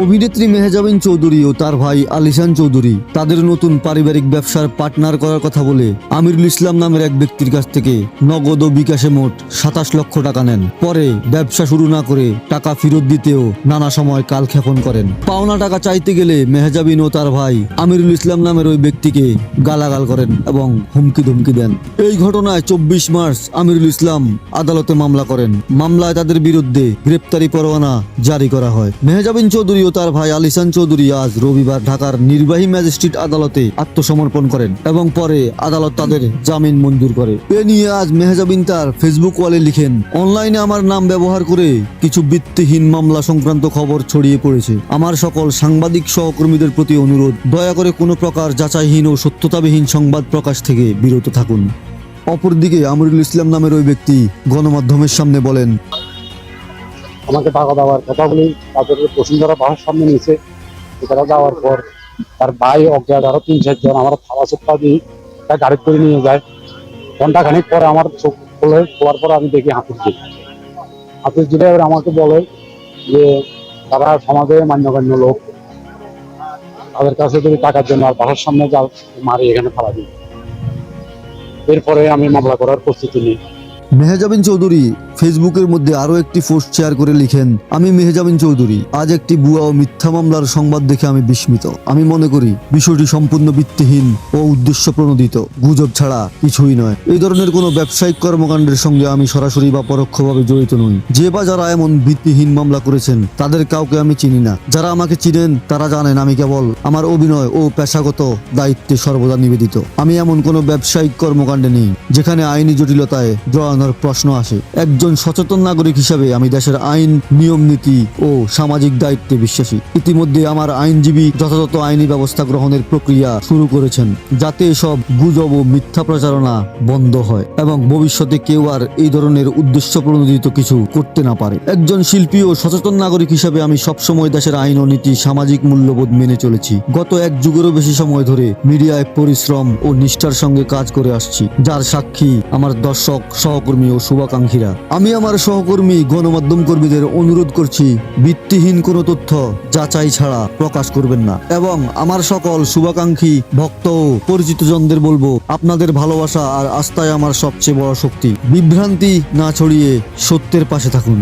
অভিনেত্রী মেহজাবিন চৌধুরী ও তার ভাই আলিশান চৌধুরী তাদের নতুন পারিবারিক ব্যবসার পার্টনার করার কথা বলে আমিরুল ইসলাম নামের এক ব্যক্তির কাছ থেকে নগদ ও বিকাশে মোট সাতাশ লক্ষ টাকা নেন। পরে ব্যবসা শুরু না করে টাকা ফেরত দিতেও নানা সময় কাল কালক্ষেপণ করেন। পাওনা টাকা চাইতে গেলে মেহজাবিন ও তার ভাই আমিরুল ইসলাম নামের ওই ব্যক্তিকে গালাগাল করেন এবং হুমকি ধুমকি দেন। এই ঘটনায় চব্বিশ মার্চ আমিরুল ইসলাম আদালতে মামলা করেন। মামলায় তাদের বিরুদ্ধে গ্রেপ্তারি পরোয়ানা জারি করা হয়। মেহজাবিন চৌধুরী ও তার ভাই আলিসান চৌধুরী আজ রবিবার ঢাকার নির্বাহী ম্যাজিস্ট্রেট আদালতে আত্মসমর্পণ করেন এবং পরে আদালত তাদের জামিন মঞ্জুর করে। এ নিয়ে আজ মেহজাবিন তার ফেসবুক ওয়ালে লিখেন, অনলাইনে আমার নাম ব্যবহার করে কিছু ভিত্তিহীন মামলা সংক্রান্ত খবর ছড়িয়ে পড়েছে। আমার সকল সাংবাদিক সহকর্মীদের প্রতি অনুরোধ, দয়া করে কোনো প্রকার যাচাইহীন ও সত্যতাবিহীন সংবাদ প্রকাশ থেকে বিরত থাকুন। অপরদিকে আমরুল ইসলাম নামের ওই ব্যক্তি গণমাধ্যমের সামনে বলেন আমাকে টাকা দেওয়ার কথা বলি তাদের বসুন্ধরা বাসার সামনে নিয়েছে। সেখানে যাওয়ার পর তার ভাই অজ্ঞাত, আরও তিন চারজন আমার থালা চোপটা দিয়ে একটা গাড়ি করে নিয়ে যায়। ঘণ্টা খানিক পরে আমার চোখ খোলে খোলার পর আমি দেখি হাতুর দিই হাতুর দিলে এবার আমাকে বলে যে, তারা সমাজে মান্যগণ্য লোক। তাদের কাছে যদি টাকার জন্য আর বাসার সামনে যাও, মারি এখানে ফালা দিই এরপরে আমি মামলা করার প্রস্তুতি নিই। মেহজাবিন চৌধুরী ফেসবুকের মধ্যে আরও একটি পোস্ট শেয়ার করে লিখেন, আমি মেহজামিন চৌধুরী। আজ একটি বুয়া ও মিথ্যা মামলার সংবাদ দেখে আমি বিস্মিত। আমি মনে করি, বিষয়টি সম্পূর্ণ ভিত্তিহীন ও উদ্দেশ্য প্রণোদিত গুজব ছাড়া কিছুই নয়। এই ধরনের কোনো ব্যবসায়িক কর্মকাণ্ডের সঙ্গে আমি সরাসরি বা পরোক্ষভাবে জড়িত নই। যে বা যারা এমন ভিত্তিহীন মামলা করেছেন, তাদের কাউকে আমি চিনি না। যারা আমাকে চিনেন, তারা জানেন আমি কেবল আমার অভিনয় ও পেশাগত দায়িত্বে সর্বদা নিবেদিত। আমি এমন কোনো ব্যবসায়িক কর্মকাণ্ডে নেই, যেখানে আইনি জটিলতায় জড়ানোর প্রশ্ন আসে। একজন সচেতন নাগরিক হিসাবে আমি দেশের আইন, নিয়ম নীতি ও সামাজিক দায়িত্বে বিশ্বাসী। ইতিমধ্যে আমার আইনজীবী যথাযথ আইনি ব্যবস্থা গ্রহণের প্রক্রিয়া শুরু করেছেন, যাতে এসব গুজব ও মিথ্যা প্রচারণা বন্ধ হয় এবং ভবিষ্যতে কেউ আর এই ধরনের উদ্দেশ্য প্রণোদিত কিছু করতে না পারে। একজন শিল্পী ও সচেতন নাগরিক হিসাবে আমি সবসময় দেশের আইন ও নীতি, সামাজিক মূল্যবোধ মেনে চলেছি। গত এক যুগেরও বেশি সময় ধরে মিডিয়ায় পরিশ্রম ও নিষ্ঠার সঙ্গে কাজ করে আসছি, যার সাক্ষী আমার দর্শক, সহকর্মী ও শুভাকাঙ্ক্ষীরা। আমি আমার সহকর্মী, গণমাধ্যম কর্মীদের অনুরোধ করছি, ভিত্তিহীন কোনো তথ্য যাচাই ছাড়া প্রকাশ করবেন না। এবং আমার সকল শুভাকাঙ্ক্ষী, ভক্ত ও পরিচিতজনদের বলব, আপনাদের ভালোবাসা আর আস্থায় আমার সবচেয়ে বড় শক্তি। বিভ্রান্তি না ছড়িয়ে সত্যের পাশে থাকুন।